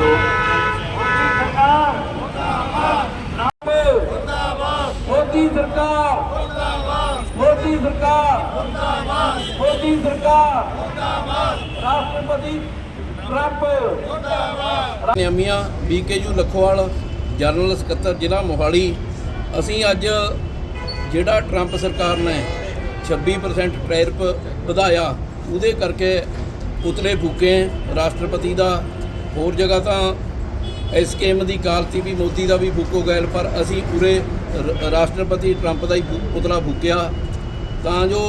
ਦੋ ਸਰਕਾਰ ਮੁਰਦਾਬਾਦ ਮੋਦੀ ਸਰਕਾਰ ਮੋਦੀ ਸਰਕਾਰ ਮੋਦੀ ਸਰਕਾਰ ਰਾਸ਼ਟਰਪਤੀ ਟਰੰਪ ਨਿਯਮੀਆਂ ਬੀਕੇਯੂ ਲਖੋਵਾਲ, ਜਨਰਲ ਸਕੱਤਰ ਜ਼ਿਲ੍ਹਾ ਮੋਹਾਲੀ। ਅਸੀਂ ਅੱਜ ਜਿਹੜਾ ਟਰੰਪ ਸਰਕਾਰ ਨੇ 26% ਟੈਰਿਫ ਵਧਾਇਆ, ਉਹਦੇ ਕਰਕੇ ਪੁਤਲੇ ਫੂਕੇ ਰਾਸ਼ਟਰਪਤੀ ਦਾ ਹੋਰ ਜਗ੍ਹਾ ਤਾਂ ਇਸ ਐਸਕੇਐਮ ਦੀ ਕਾਲਤੀ ਵੀ ਮੋਦੀ ਦਾ ਵੀ ਫੂਕੋ ਗੈਲ ਪਰ ਅਸੀਂ ਉਰੇ ਰਾਸ਼ਟਰਪਤੀ ਟਰੰਪ ਦਾ ਹੀ ਪੁਤਲਾ ਫੂਕਿਆ ਤਾਂ ਜੋ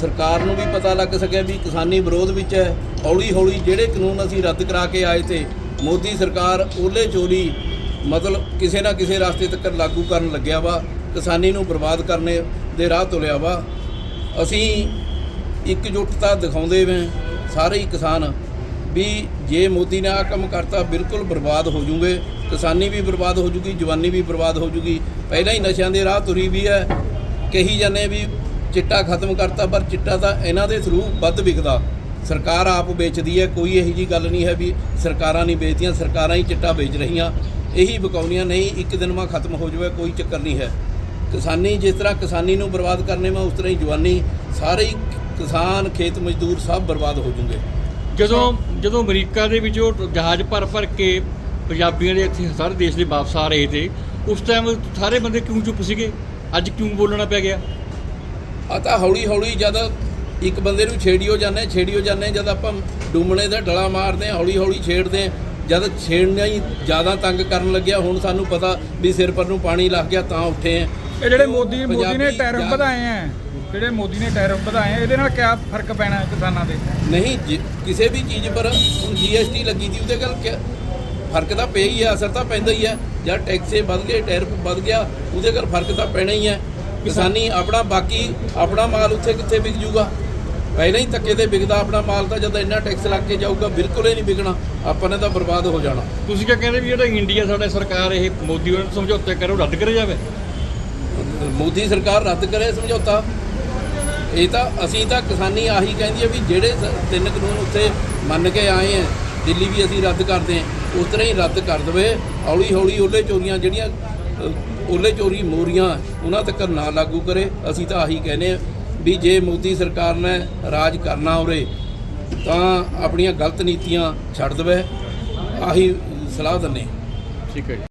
ਸਰਕਾਰ ਨੂੰ ਵੀ ਪਤਾ ਲੱਗ ਸਕੇ ਵੀ ਕਿਸਾਨੀ ਵਿਰੋਧ ਵਿੱਚ ਹੈ। ਹੌਲੀ ਹੌਲੀ ਜਿਹੜੇ ਕਾਨੂੰਨ ਅਸੀਂ ਰੱਦ ਕਰਾ ਕੇ ਆਏ ਤੇ ਮੋਦੀ ਸਰਕਾਰ ਓਲੇ ਚੋਰੀ ਮਤਲਬ ਕਿਸੇ ਨਾ ਕਿਸੇ ਰਸਤੇ ਤੱਕ ਲਾਗੂ ਕਰਨ ਲੱਗਿਆ ਵਾ, ਕਿਸਾਨੀ ਨੂੰ ਬਰਬਾਦ ਕਰਨੇ ਦੇ ਰਾਹ ਤੁਲਿਆ ਵਾ। ਅਸੀਂ ਇਕਜੁੱਟਤਾ ਦਿਖਾਉਂਦੇ ਵੇਂ ਸਾਰੇ ਹੀ ਕਿਸਾਨ ਵੀ ਜੇ ਮੋਦੀ ਨੇ ਆ ਕੰਮ ਕਰਤਾ, ਬਿਲਕੁਲ ਬਰਬਾਦ ਹੋ ਜੂਗੇ। ਕਿਸਾਨੀ ਵੀ ਬਰਬਾਦ ਹੋ ਜੂਗੀ, ਜਵਾਨੀ ਵੀ ਬਰਬਾਦ ਹੋ ਜੂਗੀ। ਪਹਿਲਾਂ ਹੀ ਨਸ਼ਿਆਂ ਦੇ ਰਾਹ ਤੁਰੀ ਵੀ ਹੈ। ਕਹੀ ਜਾਂਦੇ ਵੀ ਚਿੱਟਾ ਖਤਮ ਕਰਤਾ, ਪਰ ਚਿੱਟਾ ਤਾਂ ਇਹਨਾਂ ਦੇ ਥਰੂ ਵੱਧ ਵਿਕਦਾ। ਸਰਕਾਰ ਆਪ ਵੇਚਦੀ ਹੈ, ਕੋਈ ਇਹੋ ਜੀ ਗੱਲ ਨਹੀਂ ਹੈ ਵੀ ਸਰਕਾਰਾਂ ਨਹੀਂ ਵੇਚਦੀਆਂ, ਸਰਕਾਰਾਂ ਹੀ ਚਿੱਟਾ ਵੇਚ ਰਹੀਆਂ। ਇਹੀ ਵਿਕਾਉਂਦੀਆਂ ਨਹੀਂ, ਇੱਕ ਦਿਨ ਮਾ ਖਤਮ ਹੋ ਜਾਵੇ, ਕੋਈ ਚੱਕਰ ਨਹੀਂ ਹੈ। ਕਿਸਾਨੀ, ਜਿਸ ਤਰ੍ਹਾਂ ਕਿਸਾਨੀ ਨੂੰ ਬਰਬਾਦ ਕਰਨੇ ਮੈਂ, ਉਸ ਤਰ੍ਹਾਂ ਹੀ ਜਵਾਨੀ, ਸਾਰੇ ਹੀ ਕਿਸਾਨ, ਖੇਤ ਮਜ਼ਦੂਰ ਸਭ ਬਰਬਾਦ ਹੋ ਜੂਗੇ। ਜਦੋਂ ਜਦੋਂ ਅਮਰੀਕਾ ਦੇ ਵਿੱਚ ਉਹ ਜਹਾਜ਼ ਭਰ ਭਰ ਕੇ ਪੰਜਾਬੀਆਂ ਦੇ ਇੱਥੇ ਸਾਰੇ ਦੇਸ਼ ਦੇ ਵਾਪਸ ਆ ਰਹੇ ਤੇ ਉਸ ਟਾਈਮ ਸਾਰੇ ਬੰਦੇ ਕਿਉਂ ਚੁੱਪ ਸੀਗੇ? ਅੱਜ ਕਿਉਂ ਬੋਲਣਾ ਪੈ ਗਿਆ? ਆ ਤਾਂ ਹੌਲੀ ਹੌਲੀ ਜਦ ਇੱਕ ਬੰਦੇ ਨੂੰ ਛੇੜਿਓ ਜਾਂਦੇ ਛੇੜਿਓ ਜਾਂਦੇ ਜਦ ਆਪਾਂ ਡੂਮਣੇ ਦਾ ਡਲਾ ਮਾਰਦੇ ਹਾਂ, ਹੌਲੀ ਹੌਲੀ ਛੇੜਦੇ ਹਾਂ, ਜਦ ਛੇੜਨਾ ਹੀ ਜ਼ਿਆਦਾ ਤੰਗ ਕਰਨ ਲੱਗਿਆ ਹੁਣ ਸਾਨੂੰ ਪਤਾ ਵੀ ਸਿਰ ਪਰ ਨੂੰ ਪਾਣੀ ਲੱਗ ਗਿਆ ਤਾਂ ਉੱਠੇ ਆ ਇਹ ਜਿਹੜੇ ਮੋਦੀ ਮੋਦੀ ਨੇ ਟੈਰਿਫ ਵਧਾਏ ਆ ਜਿਹੜੇ ਮੋਦੀ ਨੇ ਟੈਰਿਫ ਵਧਾਏ ਆ? ਇਹਦੇ ਨਾਲ ਕਿਆ ਫ਼ਰਕ ਪੈਣਾ ਹੈ ਕਿਸਾਨਾਂ ਦੇ? ਨਹੀਂ ਜਿ- ਕਿਸੇ ਵੀ ਚੀਜ਼ ਪਰ ਹੁਣ ਜੀਐਸਟੀ ਲੱਗੀ ਦੀ ਉਹਦੇ ਗੱਲ ਕਿਆ? ਫ਼ਰਕ ਤਾਂ ਪਿਆ ਹੀ ਹੈ ਅਸਰ ਤਾਂ ਪੈਂਦਾ ਹੀ ਹੈ ਜਦ ਟੈਕਸੇ ਵੱਧ ਗਏ ਟੈਰਿਫ ਵੱਧ ਗਿਆ ਉਹਦੇ ਗੱਲ ਫ਼ਰਕ ਤਾਂ ਪੈਣਾ ਹੀ ਹੈ ਕਿਸਾਨੀ ਆਪਣਾ ਬਾਕੀ ਆਪਣਾ ਮਾਲ ਉੱਥੇ ਕਿੱਥੇ ਵਿਕ ਜੂਗਾ? ਪਹਿਲਾਂ ਹੀ ਧੱਕੇ ਤੇ ਵਿਕਦਾ ਆਪਣਾ ਮਾਲ ਤਾਂ ਜਦ ਇੰਨਾ ਟੈਕਸ ਲੱਗ ਕੇ ਜਾਊਗਾ ਬਿਲਕੁਲ ਹੀ ਨਹੀਂ ਵਿਕਣਾ। ਆਪਾਂ ਨੇ ਤਾਂ ਬਰਬਾਦ ਹੋ ਜਾਣਾ। ਤੁਸੀਂ ਕਿਆ ਕਹਿੰਦੇ ਵੀ ਜਿਹੜਾ ਇੰਡੀਆ ਸਾਡਾ ਸਰਕਾਰ ਇਹ ਮੋਦੀ ਉਹਨਾਂ ਨੂੰ ਸਮਝੌਤੇ ਕਰੋ ਰੱਦ ਕਰੇ ਜਾਵੇ? ਮੋਦੀ ਸਰਕਾਰ ਰੱਦ ਕਰੇ ਸਮਝੌਤਾ। ਇਹ ਤਾਂ ਅਸੀਂ ਤਾਂ ਕਿਸਾਨੀ ਆਹੀ ਕਹਿੰਦੀ ਹੈ ਵੀ ਜਿਹੜੇ ਸ- ਤਿੰਨ ਕਾਨੂੰਨ ਉੱਥੇ ਮੰਨ ਕੇ ਆਏ ਆ ਦਿੱਲੀ ਵੀ ਅਸੀਂ ਰੱਦ ਕਰਦੇ ਹਾਂ ਉਸ ਤਰ੍ਹਾਂ ਹੀ ਰੱਦ ਕਰ ਦੇਵੇ ਹੌਲੀ ਹੌਲੀ ਓਲੇ ਚੋਰੀਆਂ ਜਿਹੜੀਆਂ ਅ, ਚੋਰੀ ਮੋਰੀਆਂ ਉਹਨਾਂ ਤੱਕ ਨਾ ਲਾਗੂ ਕਰੇ ਅਸੀਂ ਤਾਂ ਆਹੀ ਕਹਿੰਦੇ ਆ ਵੀ ਜੇ ਮੋਦੀ ਸਰਕਾਰ ਨੇ ਰਾਜ ਕਰਨਾ ਉਰੇ ਤਾਂ ਆਪਣੀਆਂ ਗਲਤ ਨੀਤੀਆਂ ਛੱਡ ਦੇਵੇ ਆਹੀ ਸਲਾਹ ਦਿੰਦੇ ਠੀਕ ਹੈ